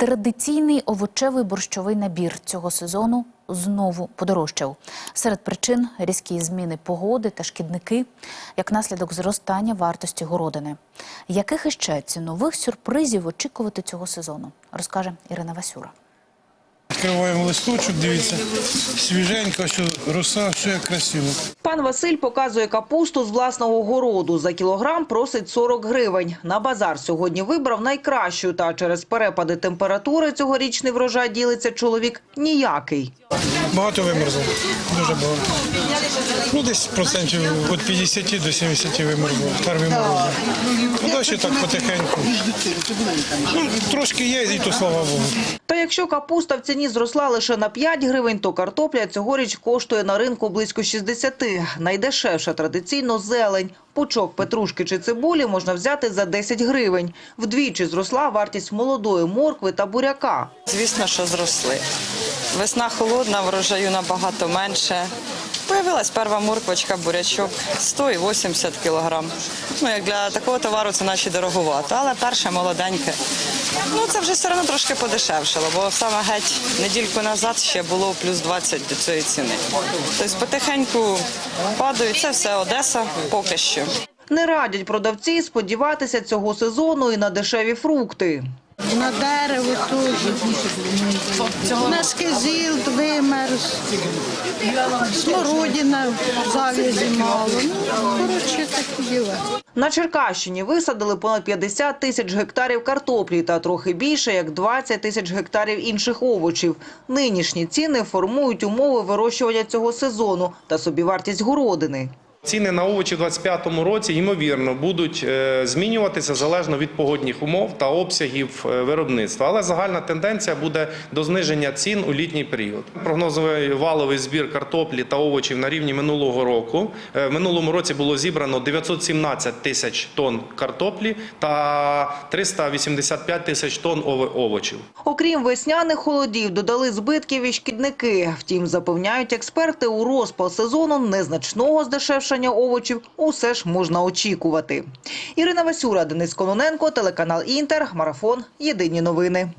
Традиційний овочевий борщовий набір цього сезону знову подорожчав. Серед причин різкі зміни погоди та шкідники, як наслідок зростання вартості городини. Яких іще цінових сюрпризів очікувати цього сезону, розкаже Ірина Васюра. Відкриваємо листочок, дивіться, свіженька, що роса, все красиво. Пан Василь показує капусту з власного городу. За кілограм просить 40 гривень. На базар сьогодні вибрав найкращу, та через перепади температури цьогорічний врожай ділиться чоловік ніякий. Багато вимерзло, дуже багато. Ну, десь процентів від 50 до 70 вимерзло, перший мороз. Ну, далі так потихеньку. Ну, трошки є, і то слава Богу. Та якщо капуста в ціні зросла лише на 5 гривень, то картопля цьогоріч коштує на ринку близько 60. Найдешевша традиційно зелень. Пучок петрушки чи цибулі можна взяти за 10 гривень. Вдвічі зросла вартість молодої моркви та буряка. Звісно, що зросли. Весна холодна, врожаю набагато менше. Появилась перша морквочка, бурячок 100 і 80 кілограм. Ну, як для такого товару це наче дороговато, але перше молоденьке. Ну, це вже все одно трошки подешевшало, бо саме геть недільку назад ще було плюс 20 до цієї ціни. Тобто потихеньку падають. Це все Одеса поки що. Не радять продавці сподіватися цього сезону і на дешеві фрукти. На дерево теж. На скизіл вимерз. Смородина зав'язі мало. Ну, коротше, такі діла. На Черкащині висадили понад 50 тисяч гектарів картоплі та трохи більше, як 20 тисяч гектарів інших овочів. Нинішні ціни формують умови вирощування цього сезону та собівартість городини. Ціни на овочі в 2025 році ймовірно будуть е, змінюватися залежно від погодних умов та обсягів е, виробництва. Але загальна тенденція буде до зниження цін у літній період. Прогнозовий валовий збір картоплі та овочів на рівні минулого року. Е, В минулому році було зібрано 917 тисяч тонн картоплі та 385 тисяч тонн ово- овочів. Окрім весняних холодів, додали збитків і шкідники. Втім, запевняють експерти, у розпал сезону незначного здешевшення овочів усе ж можна очікувати. Ірина Васюра, Денис Кононенко, телеканал Інтер, Марафон. Єдині новини.